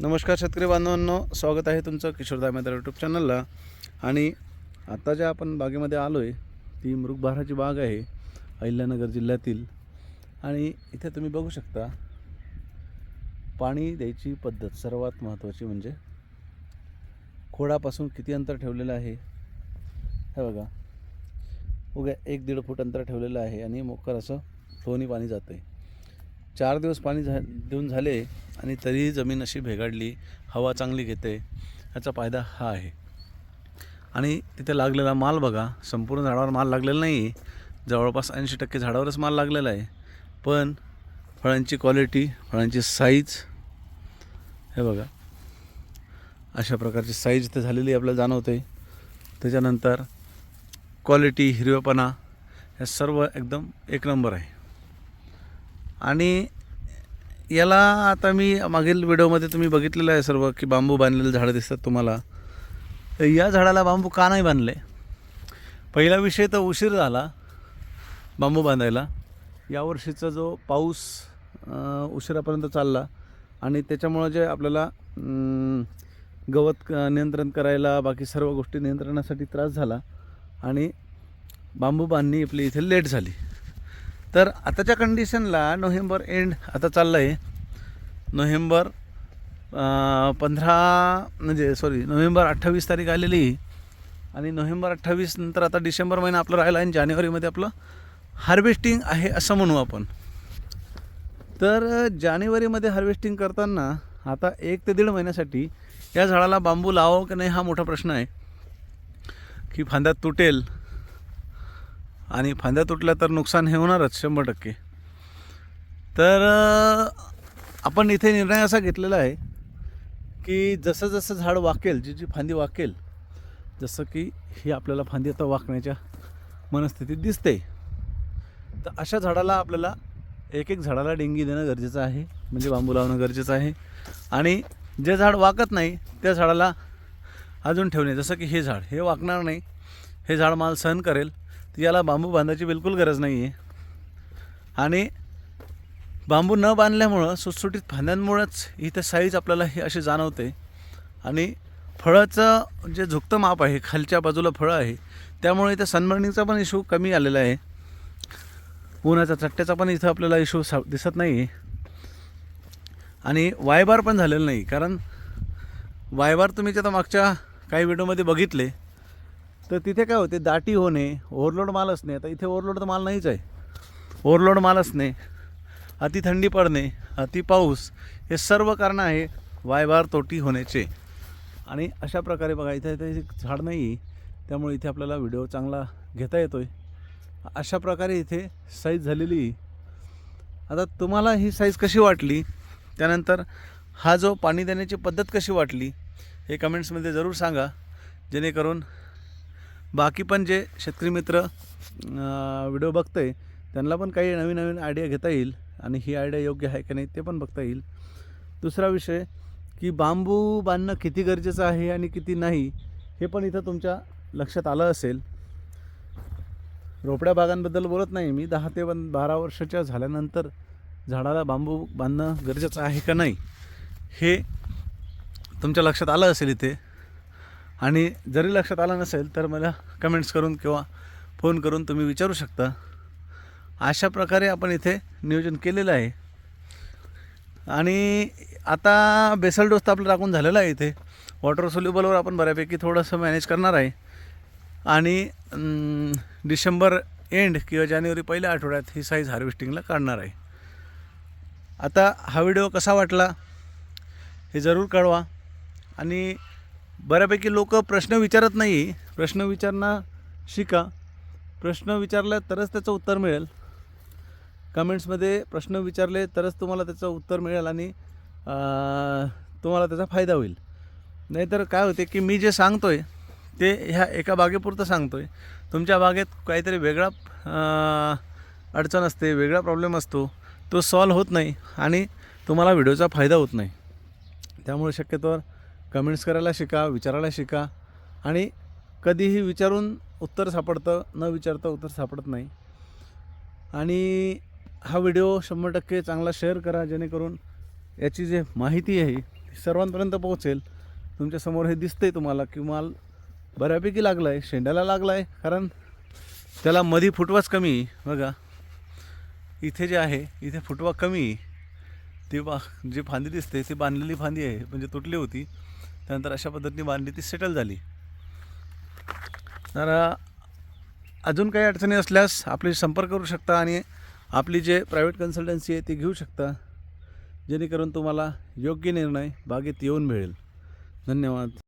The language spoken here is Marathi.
नमस्कार शेतकरी बांधवांनो स्वागत आहे तुमचं किशोरदा मैत्र यूट्यूब चॅनलला आणि आता ज्या आपण बागेमध्ये आलो आहे ती मृगभाराची बाग आहे अहिल्यानगर जिल्ह्यातील. आणि इथे तुम्ही बघू शकता पाणी द्यायची पद्धत सर्वात महत्त्वाची म्हणजे खोडापासून किती अंतर ठेवलेलं आहे. हे बघा उद्या एक दीड फूट अंतर ठेवलेलं आहे आणि मोकर असं फ्लोनी पाणी जातं आहे चार दिवस पाणी झा देऊन झाले आणि तरीही जमीन अशी भेगाडली हवा चांगली घेते याचा फायदा हा आहे. आणि तिथे लागलेला माल बघा संपूर्ण झाडावर माल लागलेला नाही जवळपास ऐंशी टक्के झाडावरच माल लागलेला आहे. पण फळांची क्वालिटी फळांची साईज हे बघा. अशा प्रकारची साईज इथे झालेली आपल्याला जाणवते त्याच्यानंतर क्वालिटी हिरवेपणा हे सर्व एकदम एक नंबर आहे. आणि याला आता मी मागील व्हिडिओमध्ये तुम्ही बघितलेलं आहे सर्व की बांबू बांधलेले झाडं दिसतात तुम्हाला. तर या झाडाला बांबू का नाही बांधले? पहिला विषय तर उशीर झाला बांबू बांधायला. यावर्षीचा जो पाऊस उशिरापर्यंत चालला आणि त्याच्यामुळं जे आपल्याला गवत नियंत्रण करायला बाकी सर्व गोष्टी नियंत्रणासाठी त्रास झाला आणि बांबू बांधणी आपली इथे लेट झाली. तर आताच्या कंडिशनला नोव्हेंबर एंड आता चाललं आहे नोव्हेंबर पंधरा म्हणजे सॉरी नोव्हेंबर अठ्ठावीस तारीख आलेली. आणि नोव्हेंबर अठ्ठावीस नंतर आता डिसेंबर महिना आपला राहिला आणि जानेवारीमध्ये आपलं हार्वेस्टिंग आहे असं म्हणू आपण. तर जानेवारीमध्ये हार्वेस्टिंग करताना आता एक ते दीड महिन्यासाठी या झाडाला बांबू लावावं की नाही हा मोठा प्रश्न आहे. की फांद्यात तुटेल आणि फांद्या तुटल्या तर नुकसान हे होणारच शंभर टक्के. तर आपण इथे निर्णय असा घेतलेला आहे की जसं जसं झाड वाकेल जी जी फांदी वाकेल जसं की ही आपल्याला फांदी आता वाकण्याच्या मनस्थितीत दिसते. तर अशा झाडाला आपल्याला एक एक झाडाला डेंगी देणं गरजेचं आहे म्हणजे बांबू लावणं गरजेचं आहे. आणि जे झाड वाकत नाही त्या झाडाला अजून ठेवणे जसं की हे झाड हे वाकणार नाही. हे झाड माल सहन करेल. तर याला बांबू बांधायची बिलकुल गरज नाही आहे आणि बांबू न बांधल्यामुळं सुटसुटीत फांद्यांमुळंच इथे साईज आपल्याला हे अशी जाणवते. आणि फळाचं जे झुकतं माप आहे खालच्या बाजूला फळं आहे त्यामुळे इथं सनबर्निंगचा पण इशू कमी आलेला आहे. उन्हाचा चट्ट्याचा पण इथं आपल्याला इशू सा दिसत नाही आहे आणि वायबार पण झालेलं नाही कारण वायबार तुम्ही त्या मागच्या काही व्हिडिओमध्ये बघितले तर तिथे काय होते दाटी होणे ओव्हरलोड माल असणे आता इथे ओव्हरलोड तर माल नाहीच आहे. ओव्हरलोड माल असणे अति थंडी पडणे अति पाऊस हे सर्व कारणं आहे वायबार तोटी होण्याचे. आणि अशा प्रकारे बघा इथे इथे झाड नाही त्यामुळे इथे आपल्याला व्हिडिओ चांगला घेता येतो आहे अशा प्रकारे इथे साईज झालेली आता तुम्हाला ही साईज कशी वाटली? त्यानंतर हा जो पाणी देण्याची पद्धत कशी वाटली हे कमेंट्समध्ये जरूर सांगा. जेणेकरून बाकी पण जे शेतकरी मित्र व्हिडिओ बघते त्यांना पण काही नवीन नवीन आयडिया घेता येईल आणि ही आयडिया योग्य आहे का नाही ते पण बघता येईल. दुसरा विषय की बांबू बांधणं किती गरजेचं आहे आणि किती नाही हे पण इथं तुमच्या लक्षात आलं असेल. रोपड्या बागांबद्दल बोलत नाही मी दहा ते बारा वर्षाच्या झाल्यानंतर झाडाला बांबू बांधणं गरजेचं आहे का नाही हे तुमच्या लक्षात आलं असेल इथे. आणि जरी लक्षात आलं नसेल तर मला कमेंट्स करून किंवा फोन करून तुम्ही विचारू शकता. अशा प्रकारे आपण इथे नियोजन केलेलं आहे. आणि आता बेसल डोस तर आपलं टाकून झालेला आहे इथे. वॉटर सोल्युबलवर आपण बऱ्यापैकी थोडंसं मॅनेज करणार आहे. आणि डिसेंबर एंड किंवा जानेवारी पहिल्या आठवड्यात ही साईज हार्वेस्टिंगला काढणार आहे. आता हा व्हिडिओ कसा वाटला हे जरूर कळवा. आणि बऱ्यापैकी लोक प्रश्न विचारत नाही. प्रश्न विचारणं शिका. प्रश्न विचारला तरच त्याचं उत्तर मिळेल. कमेंट्समध्ये प्रश्न विचारले तरच तुम्हाला त्याचं उत्तर मिळेल आणि तुम्हाला त्याचा फायदा होईल. नाहीतर काय होते की मी जे सांगतो आहे ते ह्या एका बागेपुरतं सांगतो आहे तुमच्या बागेत काहीतरी वेगळा अडचण असते वेगळा प्रॉब्लेम असतो तो सॉल्व होत नाही आणि तुम्हाला व्हिडिओचा फायदा होत नाही. त्यामुळे शक्यतोवर कमेंट्स करायला शिका विचारायला शिका. आणि कधीही विचारून उत्तर सापडतं न विचारता उत्तर सापडत नाही. आणि हा व्हिडिओ शंभर टक्के चांगला शेअर करा जेणेकरून याची जे माहिती आहे सर्वांपर्यंत पोहोचेल. तुमच्यासमोर हे दिसतंय तुम्हाला की माल बऱ्यापैकी लागला आहे शेंड्याला लागला आहे कारण त्याला मधी फुटवाच कमी बघा इथे जे आहे इथे फुटवा कमी ती बा जी फांदी दिसते ती बांधलेली फांदी आहे म्हणजे तुटली होती. त्यानंतर अशा पद्धतीने बांधली ती सेटल झाली. तर अजून काही अडचणी असल्यास आपले संपर्क करू शकता आणि आपली जे प्रायव्हेट कन्सल्टन्सी आहे ती घेऊ शकता. जेणेकरून तुम्हाला योग्य निर्णय बागेत येऊन मिळेल. धन्यवाद.